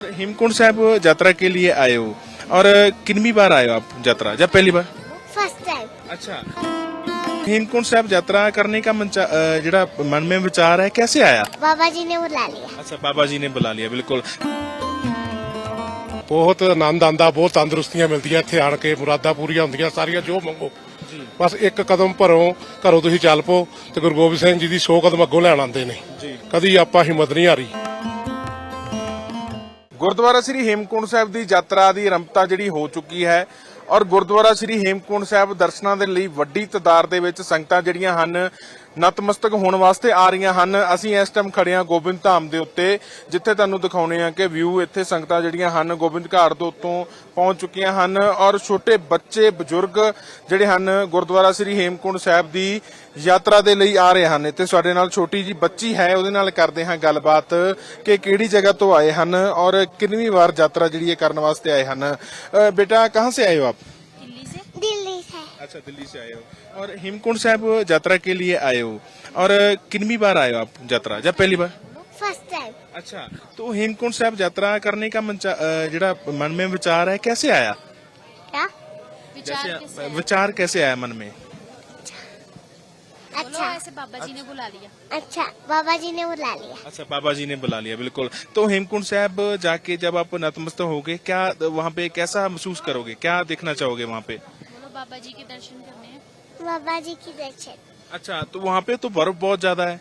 हेमकुंड साहब यात्रा के लिए आए हो और कितनी बार आए हो आप यात्रा या पहली बार फर्स्ट टाइम अच्छा हेमकुंड साहब यात्रा करने का मन चा- अ, ਜਿਹੜਾ मन में विचार है कैसे आया बाबा जी ने बुला लिया अच्छा बाबा जी ने बुला लिया बिल्कुल ਬਹੁਤ ਆਨੰਦ ਆਂਦਾ ਬਹੁਤ ਤੰਦਰੁਸਤੀਆਂ ਮਿਲਦੀਆਂ ਇੱਥੇ ਆਣ ਕੇ ਮੁਰਾਦਾਂ ਪੂਰੀਆਂ ਹੁੰਦੀਆਂ ਸਾਰੀਆਂ ਜੋ ਮੰਗੋ ਬਸ ਇੱਕ ਕਦਮ ਭਰੋ ਘਰੋਂ ਤੁਸੀਂ ਚੱਲ ਪੋ ਤੇ ਗੁਰੂ ਗੋਬਿੰਦ ਸਿੰਘ ਜੀ ਦੀ 100 ਕਦਮ ਅੱਗੋਂ ਲੈਣ ਆਉਂਦੇ ਨੇ ਜੀ ਕਦੀ ਆਪਾਂ ਹਿੰਮਤ ਨਹੀਂ ਹਾਰੀ ਗੁਰਦੁਆਰਾ ਸ੍ਰੀ ਹੇਮਕੁੰਡ ਸਾਹਿਬ ਦੀ ਯਾਤਰਾ ਦੀ ਆਰੰਭਤਾ ਜਿਹੜੀ ਹੋ ਚੁੱਕੀ ਹੈ ਔਰ ਗੁਰਦੁਆਰਾ ਸ੍ਰੀ ਹੇਮਕੁੰਡ ਸਾਹਿਬ ਦਰਸ਼ਨਾਂ ਦੇ ਲਈ ਵੱਡੀ ਤਦਾਦ ਦੇ ਵਿੱਚ ਸੰਗਤਾਂ ਜਿਹੜੀਆਂ ਹਨ ਨਤਮਸਤਕ ਹੋਣ ਵਾਸਤੇ ਆ ਰਹੀਆਂ ਹਨ। ਅਸੀਂ ਇਸ ਟਾਈਮ ਖੜੇ ਹਾਂ ਗੋਬਿੰਦ ਧਾਮ ਦੇ ਉੱਤੇ, ਜਿੱਥੇ ਤੁਹਾਨੂੰ ਦਿਖਾਉਣੇ ਆ ਕਿ ਵਿਊ ਇੱਥੇ ਸੰਗਤਾਂ ਜਿਹੜੀਆਂ ਹਨ ਗੋਬਿੰਦ ਘਾਟ ਤੋਂ ਉੱਤੋਂ ਪਹੁੰਚ ਚੁੱਕੀਆਂ ਹਨ ਔਰ ਛੋਟੇ ਬੱਚੇ, ਬਜ਼ੁਰਗ ਜਿਹੜੇ ਹਨ, ਗੁਰਦੁਆਰਾ ਸ੍ਰੀ ਹੇਮਕੁੰਡ ਸਾਹਿਬ ਦੀ ਯਾਤਰਾ ਦੇ ਲਈ ਆ ਰਹੇ ਹਨ। ਇੱਥੇ ਸਾਡੇ ਨਾਲ ਛੋਟੀ ਜੀ ਬੱਚੀ ਹੈ, ਉਹਦੇ ਨਾਲ ਕਰਦੇ ਹਾਂ ਗੱਲਬਾਤ ਕਿ ਕਿਹੜੀ ਜਗ੍ਹਾ ਤੋਂ ਆਏ ਹਨ ਔਰ ਕਿੰਨੀ ਵਾਰ ਯਾਤਰਾ ਜਿਹੜੀ ਇਹ ਕਰਨ ਵਾਸਤੇ ਆਏ ਹਨ। ਬੇਟਾ, ਕਹਾਂ ਸੇ ਆਏ ਹੋ ਆਪ? अच्छा दिल्ली से आए हो। और हेमकुंड साहब यात्रा के लिए आए हो। और कितनी बार आए हो आप यात्रा? जब पहली बार? फ़र्स्ट टाइम अच्छा तो हेमकुंड साहब यात्रा करने का जरा मन में विचार है कैसे आया? क्या? विचार कैसे, विचार कैसे आया मन में? अच्छा। ऐसे बाबा जी ने बुला लिया। अच्छा बाबा जी ने बुला लिया। अच्छा बाबा जी ने बुला लिया बिल्कुल। तो हेमकुंड साहब जाके जब आप नतमस्तक हो गए क्या वहाँ पे कैसा महसूस करोगे? क्या देखना चाहोगे वहाँ पे? बाबा जी के दर्शन करने हैं। बाबा जी की दर्शन। अच्छा तो वहाँ पे तो बर्फ़ बहुत ज़्यादा है।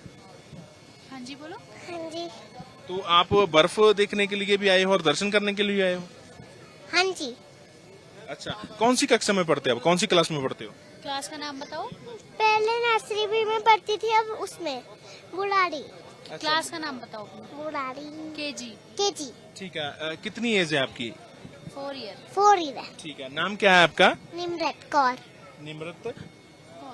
हाँ जी बोलो। हाँ जी। तो आप बर्फ़ देखने के लिए भी आए हो और दर्शन करने के लिए आए हो? हाँ जी। अच्छा कौन सी कक्षा में पढ़ते हो आप? कौन सी क्लास में पढ़ते हो? क्लास का नाम बताओ। पहले नर्सरी भी में पढ़ती थी अब उसमें। बुढ़ाड़ी क्लास का नाम बताओ बुढ़ाड़ी के जी के जी ठीक है कितनी एज है आपकी? फोर ईयर फोर ईयर ठीक है नाम क्या है आपका निमरत कौर ਨਿਮਰਤ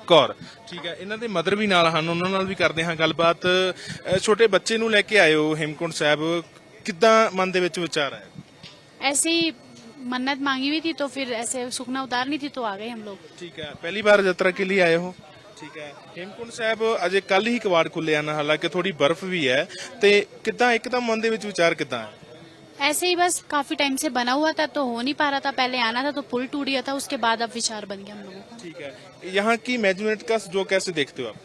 ਕੌਰ ਠੀਕ ਹੈ ਇਹਨਾਂ ਦੇ ਮਦਰ ਵੀ ਨਾਲ ਹਨ ਉਹਨਾਂ ਨਾਲ ਵੀ ਕਰਦੇ ਹਾਂ ਗੱਲਬਾਤ ਅ, ਛੋਟੇ ਬੱਚੇ ਨੂੰ ਲੈ ਕੇ ਆਏ ਹੋ ਹੇਮਕੁੰਡ ਸਾਹਿਬ ਕਿੱਦਾਂ ਮਨ ਦੇ ਵਿੱਚ ਵਿਚਾਰ ਆਇਆ ऐसे ही मन्नत मांगी हुई थी तो फिर ऐसे सुखना उतारनी थी तो आ गए हम लोग ਠੀਕ ਹੈ ਪਹਿਲੀ ਵਾਰ ਯਾਤਰਾ ਕੇ ਲਈ ਆਏ ਹੋ ਠੀਕ ਹੈ ਹੇਮਕੁੰਡ ਸਾਹਿਬ ਅਜੇ ਕੱਲ ਹੀ ਕਵਾੜ ਖੁੱਲੇ ਹਨ ਹਾਲਾਂਕਿ ਥੋੜੀ ਬਰਫ਼ ਵੀ ਹੈ ਤੇ ਕਿੱਦਾਂ ਇੱਕਦਮ ਮਨ ਦੇ ਵਿੱਚ ਵਿਚਾਰ ਕਿੱਦਾਂ ਹੈ ऐसे ही बस काफ़ी टाइम से बना हुआ था तो हो नहीं पा रहा था। पहले आना था तो पुल टूट गया था उसके बाद अब विचार बन गया हम लोगों का। ठीक है। यहाँ की मैजमेंट का जो कैसे देखते हो आप?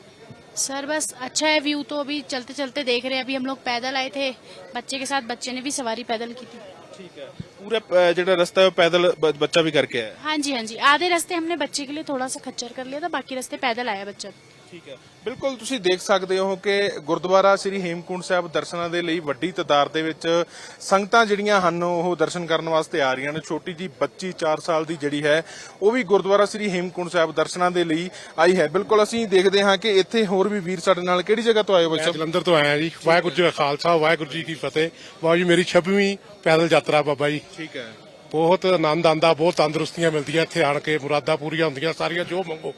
सर बस अच्छा है व्यू तो अभी चलते चलते देख रहे हैं। अभी हम लोग पैदल आए थे बच्चे के साथ बच्चे ने भी सवारी पैदल की थी। ठीक है। पूरा जो रास्ता है पैदल बच्चा भी करके आया हाँ जी हाँ जी। आधे रास्ते हमने बच्चे के लिए थोड़ा सा खच्चर कर लिया था बाकी रास्ते पैदल आया बच्चा। ਠੀਕ ਹੈ। ਬਿਲਕੁਲ ਤੁਸੀਂ ਦੇਖ ਸਕਦੇ ਹੋ ਕਿ ਗੁਰਦੁਆਰਾ ਸ੍ਰੀ ਹੇਮਕੁੰਡ ਸਾਹਿਬ ਦਰਸ਼ਨਾਂ ਦੇ ਲਈ ਵੱਡੀ ਤਦਾਦ ਦੇ ਵਿੱਚ ਸੰਗਤਾਂ ਜਿਹੜੀਆਂ ਹਨ ਉਹ ਦਰਸ਼ਨ ਕਰਨ ਵਾਸਤੇ ਆ ਰਹੀਆਂ ਨੇ। ਛੋਟੀ ਜੀ ਬੱਚੀ 4 ਸਾਲ ਦੀ ਜਿਹੜੀ ਹੈ ਉਹ ਵੀ ਗੁਰਦੁਆਰਾ ਸ੍ਰੀ ਹੇਮਕੁੰਡ ਸਾਹਿਬ ਦਰਸ਼ਨਾਂ ਦੇ ਲਈ ਆਈ ਹੈ। ਬਿਲਕੁਲ ਅਸੀਂ ਦੇਖਦੇ ਹਾਂ ਕਿ ਇੱਥੇ ਹੋਰ ਵੀ ਵੀਰ ਸਾਡੇ ਨਾਲ ਕਿਹੜੀ ਜਗ੍ਹਾ ਤੋਂ ਆਏ ਹੋ ਬੱਚਾ ਜਲੰਧਰ ਤੋਂ ਆਇਆ ਜੀ। ਵਾਹਿਗੁਰੂ ਜੀ ਕਾ ਖਾਲਸਾ ਵਾਹਿਗੁਰੂ ਜੀ ਕੀ ਫਤਿਹ। ਬਾਬਾ ਜੀ ਮੇਰੀ 26ਵੀਂ ਪੈਦਲ ਯਾਤਰਾ ਬਾਬਾ ਜੀ। ਠੀਕ ਹੈ। ਬਹੁਤ ਆਨੰਦ ਆਂਦਾ ਬਹੁਤ ਤੰਦਰੁਸਤੀਆਂ ਮਿਲਦੀਆਂ ਇੱਥੇ ਆਣ ਕੇ ਮੁਰਾਦਾਂ ਪੂਰੀਆਂ ਹੁੰਦੀਆਂ ਸਾਰੀਆਂ ਜੋ ਮੰਗੋ।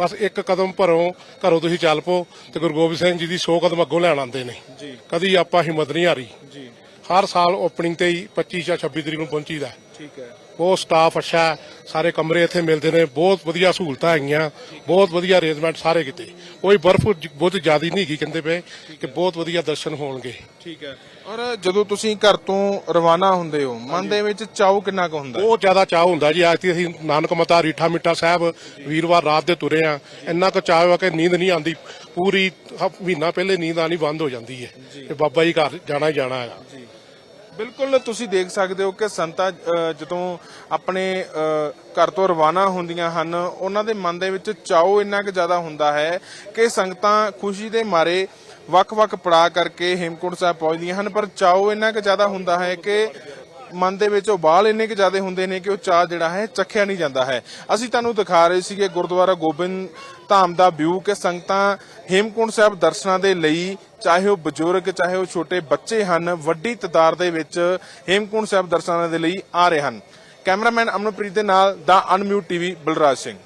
ਬਸ ਇੱਕ ਕਦਮ ਭਰੋ ਘਰੋਂ ਤੁਸੀਂ ਚੱਲ ਪੋ ਤੇ ਗੁਰੂ ਗੋਬਿੰਦ ਸਿੰਘ ਜੀ ਦੀ 100 ਕਦਮ ਅੱਗੋਂ ਲੈਣ ਆਉਂਦੇ ਨੇ। ਕਦੀ ਆਪਾਂ ਹਿੰਮਤ ਨਹੀਂ ਹਾਰੀ। ਹਰ ਸਾਲ ਓਪਨਿੰਗ ਤੇ ਹੀ 25 ਜਾਂ 26 ਤਰੀਕ ਨੂੰ ਪਹੁੰਚੀਦਾ। ਠੀਕ ਹੈ। ਬਹੁਤ ਸਟਾਫ ਅੱਛਾ ਹੈ, ਸਾਰੇ ਕਮਰੇ ਇੱਥੇ ਮਿਲਦੇ ਨੇ ਬਹੁਤ ਵਧੀਆ ਸਹੂਲਤਾਂ ਹੈਗੀਆਂ ਬਹੁਤ ਵਧੀਆ ਅਰੇਂਜਮੈਂਟ ਸਾਰੇ ਕਿਤੇ। ਕੋਈ ਬਰਫ਼ ਜ- ਬਹੁਤ ਜ਼ਿਆਦੀ ਨਹੀਂ ਹੈਗੀ ਕਹਿੰਦੇ ਪਏ ਕਿ ਬਹੁਤ ਵਧੀਆ ਦਰਸ਼ਨ ਹੋਣਗੇ। ਠੀਕ ਹੈ। ਔਰ ਜਦੋਂ ਤੁਸੀਂ ਘਰ ਤੋਂ ਰਵਾਨਾ ਹੁੰਦੇ ਹੋ ਮਨ ਦੇ ਵਿੱਚ ਚਾਉ ਕਿੰਨਾ ਕੁ ਹੁੰਦਾ ਹੈ? ਬਹੁਤ ਜ਼ਿਆਦਾ ਚਾਹ ਹੁੰਦਾ ਜੀ ਅੱਜ ਤੇ ਅਸੀਂ ਨਾਨਕ ਮਤਾ ਰੀਠਾ ਮਿੱਠਾ ਸਾਹਿਬ ਵੀਰਵਾਰ ਰਾਤ ਦੇ ਤੁਰੇ ਆ ਇੰਨਾ ਕੁ ਚਾਹ ਆ ਕਿ ਨੀਂਦ ਨਹੀਂ ਆਉਂਦੀ ਪੂਰੀ ਹ- ਮਹੀਨਾ ਪਹਿਲੇ ਨੀਂਦ ਆਣੀ ਬੰਦ ਹੋ ਜਾਂਦੀ ਹੈ ਤੇ ਬਾਬਾ ਜੀ ਘਰ ਜਾਣਾ ਹੀ ਜਾਣਾ ਹੈਗਾ। ਬਿਲਕੁਲ ਤੁਸੀਂ ਦੇਖ ਸਕਦੇ ਹੋ ਕਿ ਸੰਤਾਂ ਜਦੋਂ ਆਪਣੇ ਅ, ਘਰ ਤੋਂ ਰਵਾਨਾ ਹੁੰਦੀਆਂ ਹਨ ਉਹਨਾਂ ਦੇ ਮਨ ਦੇ ਵਿੱਚ ਚਾਉ ਇੰਨਾ ਕੁ ਜ਼ਿਆਦਾ ਹੁੰਦਾ ਹੈ ਕਿ ਸੰਗਤਾਂ ਖੁਸ਼ੀ ਦੇ ਮਾਰੇ ਵੱਖ-ਵੱਖ ਪੜਾ ਕਰਕੇ ਹੇਮਕੁੰਟ ਸਾਹਿਬ ਪਹੁੰਚਦੀਆਂ ਹਨ ਪਰ ਚਾਉ ਇੰਨਾ ਕੁ ਜ਼ਿਆਦਾ ਹੁੰਦਾ ਹੈ ਕਿ ਮਨ ਦੇ ਵਿੱਚ ਉਬਾਲ ਇੰਨੇ ਕੁ ਜ਼ਿਆਦਾ ਹੁੰਦੇ ਨੇ ਕਿ ਉਹ ਚਾਹ ਜਿਹੜਾ ਹੈ, ਚੱਖਿਆ ਨਹੀਂ ਜਾਂਦਾ ਹੈ। ਅਸੀਂ ਤੁਹਾਨੂੰ ਦਿਖਾ ਰਹੇ ਸੀਗੇ ਗੁਰਦੁਆਰਾ ਗੋਬਿੰਦ ਧਾਮ ਦਾ ਵਿਊ ਕਿ ਸੰਗਤਾਂ ਹੇਮਕੁੰਟ ਸਾਹਿਬ ਦਰਸ਼ਨਾਂ ਦੇ ਲਈ ਚਾਹੇ ਉਹ ਬਜ਼ੁਰਗ, ਚਾਹੇ ਉਹ ਛੋਟੇ ਬੱਚੇ ਹਨ, ਵੱਡੀ ਤਦਾਰ ਦੇ ਵਿੱਚ ਹੇਮਕੁੰਟ ਸਾਹਿਬ ਦਰਸ਼ਨਾਂ ਦੇ ਲਈ ਆ ਰਹੇ ਹਨ। ਕੈਮਰਾਮੈਨ ਅਮਨਪ੍ਰੀਤ ਦੇ ਨਾਲ ਦਾ ਅਨਮਿਊਟ ਟੀਵੀ ਬਲਰਾਜ ਸਿੰਘ।